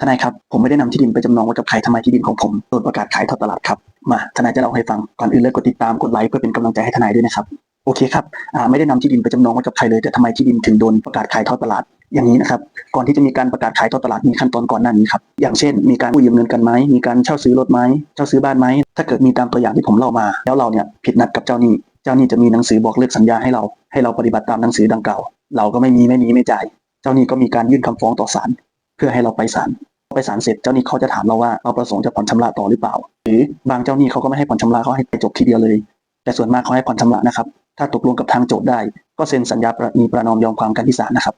ทนายครับ ผมไม่ได้นำที่ดินไปจำนองไว้กับใครทำไมที่ดินของผมโดนประกาศขายทอดตลาดครับ มาทนายจะเล่าให้ฟัง ก่อนอื่นเลยกดติดตาม กดไลค์เพื่อเป็นกำลังใจให้ทนายด้วยนะครับ โอเคครับไม่ได้นำที่ดินไปจำนองไว้กับใครเลย แต่ทำไมที่ดินถึงโดนประกาศขายทอดตลาด อย่างนี้นะครับ ก่อนที่จะมีการประกาศขายทอดตลาดมีขั้นตอนก่อนหน้านี้ครับ อย่างเช่น มีการกู้ยืมเงินกันไหมมีการเช่าซื้อรถไหมเช่าซื้อบ้านไหมถ้าเกิดมีตามตัวอย่างที่ผมเล่ามา แล้วเราเนี่ยผิดนัดกับเจ้าหนี้ เจ้าหนี้จะมีหนังสือบอกเลิกสัญญาให้เรา ให้เราปฏิบัติตามหนังสือดังกล่าว เราก็ไม่มีไม่มีไม่จ่าย เจ้าหนี้ก็มีการยื่นคำฟ้องต่อศาล เพื่อให้เราไปศาลไปศาลเสร็จเจ้าหนี้เขาจะถามเราว่าเราประสงค์จะผ่อนชำระต่อหรือเปล่า หรือบางเจ้าหนี้เขาก็ไม่ให้ผ่อนชำระเขาให้ไปจบทีเดียวเลย แต่ส่วนมากเขาให้ผ่อนชำระนะครับ ถ้าตกลงกับทางโจทย์ได้ ก็เซ็นสัญญาประนีประนอมยอมความกันที่ศาลนะครับ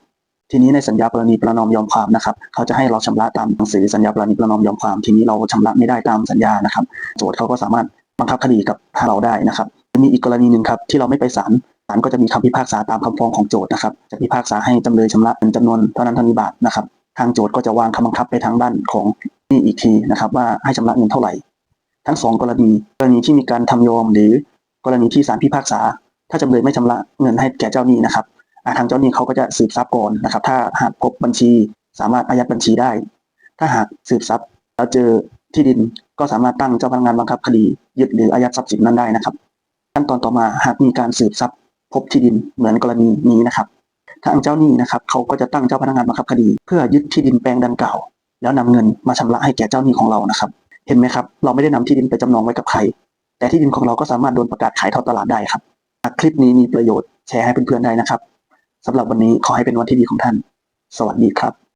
ทีนี้ในสัญญาประนีประนอมยอมความนะครับ เขาจะให้เราชำระตามหนังสือสัญญาประนีประนอมยอมความ ทีนี้เราชำระไม่ได้ตามสัญญานะครับ โจทย์เขาก็สามารถบังคับคดีกับเราได้นะครับมีอีกกรณีหนึ่งครับที่เราไม่ไปศาลศาลก็จะมีคำพิพากษาตามคำฟ้องของโจทย์นะครับจะพิพากษาให้จำเลยชำระเป็นจำนวนเท่านั้นเท่านี้บาทนะครับ ทางโจทย์ก็จะวางคำบังคับไปทางด้านของนี่อีกทีนะครับว่าให้ชำระเงินเท่าไหร่ ทั้งสองกรณี กรณีที่มีการทำยอมหรือกรณีที่ศาลพิพากษา ถ้าจำเลยไม่ชำระเงินให้แก่เจ้าหนี้นะครับทางเจ้าหนี้เขาก็จะสืบทรัพย์ก่อนนะครับ ถ้าหากพบบัญชีสามารถอายัดบัญชีได้ ถ้าหากสืบทรัพย์แล้วเจอที่ดินก็สามารถตั้งเจ้าพนักงานบังคับคดียึดหรืออายัดทรัพย์สินนั้นได้นะครับ ขั้นตอนต่อมาหากมีการสืบทรัพย์พบที่ดินเหมือนกรณีนี้นะครับ ทางเจ้าหนี้นะครับเขาก็จะตั้งเจ้าพนักงานบังคับคดี เพื่อยึดที่ดินแปลงดังกล่าว แล้วนำเงินมาชำระให้แก่เจ้าหนี้ของเรานะครับ เห็นไหมครับ เราไม่ได้นำที่ดินไปจำนองไว้กับใคร แต่ที่ดินของเราก็สามารถโดนประกาศขายทอดตลาดได้ครับคลิปนี้มีประโยชน์แชร์ให้เพื่อนๆได้นะครับสำหรับวันนี้ขอให้เป็นวันที่ดีของท่าน สวัสดีครับ